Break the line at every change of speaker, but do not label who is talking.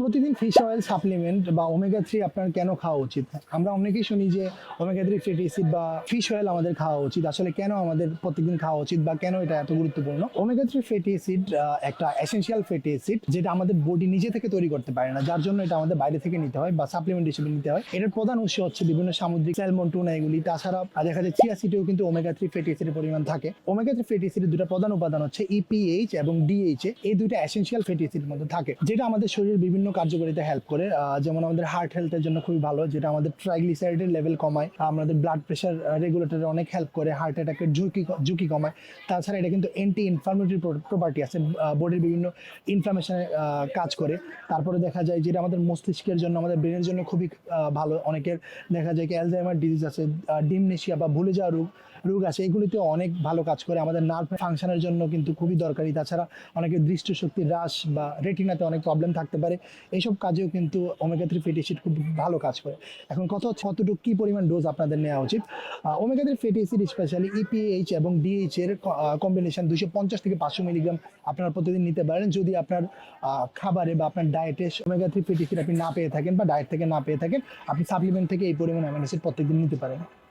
প্রতিদিন fish oil supplement বা omega three আপনার কেন খাওয়া উচিত? আমরা অনেকেই শুনি যে ওমেগা থ্রি ফ্যাটি অ্যাসিড বা ফিশ অয়েল আমাদের খাওয়া উচিত। আসলে কেন আমাদের প্রতিদিন খাওয়া উচিত বা কেন এটা এত গুরুত্বপূর্ণ? ওমেগা থ্রি ফ্যাটি অ্যাসিড একটা এসেনশিয়াল ফ্যাটি অ্যাসিড যেটা আমাদের বডি নিজে থেকে তৈরি করতে পারে না। যার জন্য এটা আমাদের বাইরে থেকে নিতে হয় বা সাপ্লিমেন্ট হিসেবে নিতে হয়। এটার প্রধান উৎস হচ্ছে বিভিন্ন সামুদ্রিক স্যালমন টুনা এগুলি। তাছাড়া দেখা যায় চিয়া সিটেও কিন্তু ওমেগা থ্রি ফ্যাটি অ্যাসিডের পরিমাণ থাকে। ওমেগা থ্রি ফ্যাটি অ্যাসিডের দুটো প্রধান উপাদান হচ্ছে E ইপিএইচ এবং ডিএইচ এই দুইটা এসেনশিয়াল ফ্যাটি অ্যাসিডের মধ্যে থাকে। যেটা আমাদের শরীরের বিভিন্ন কার্যকারিতা হেল্প করে। যেমন আমাদের হার্ট হেলথের জন্য খুবই ভালো, যেটা আমাদের ট্রাইগ্লিসাইডের লেভেল কমায়। আমাদের ব্লাড প্রেশার রেগুলেটরে অনেক হেল্প করে হার্ট অ্যাটাকের ঝুঁকি ঝুঁকি কমায়। তাছাড়া এটা কিন্তু অ্যান্টি ইনফ্লামেটরি প্রপার্টি আছে। বডির বিভিন্ন ইনফ্লামেশনের কাজ করে। তারপরে দেখা যায় যেটা আমাদের মস্তিষ্কের জন্য, আমাদের ব্রেনের জন্য খুবই ভালো। অনেকের দেখা যায় কি অ্যালজাইমার ডিজিজ আছে ডিমনেশিয়া বা ভুলে যাওয়া রোগ রোগ আছে এগুলিতে অনেক ভালো কাজ করে। আমাদের নার্ভ ফাংশনের জন্য কিন্তু খুবই দরকারি। তাছাড়া অনেকের দৃষ্টিশক্তি হ্রাস বা রেটিনাতে অনেক প্রবলেম থাকতে পারে। এইসব কাজেও কিন্তু ওমেগা থ্রি ফ্যাটি অ্যাসিড খুব ভালো কাজ করে। এখন কত হচ্ছে কতটুকু, কী পরিমাণ ডোজ আপনাদের নেওয়া উচিত? Omega three fatty acid specially EPH এবং ডিএইচ এর কম্বিনেশন দুশো পঞ্চাশ থেকে পাঁচশো মিলিগ্রাম আপনারা প্রতিদিন নিতে পারেন। যদি আপনার খাবারে বা আপনার ডায়েটে ওমেগা থ্রি ফ্যাটি অ্যাসিড আপনি না পেয়ে থাকেন বা ডায়েট থেকে না পেয়ে থাকেন, আপনি সাপ্লিমেন্ট থেকে এই পরিমাণ অ্যামিনো অ্যাসিড প্রত্যেকদিন নিতে পারেন।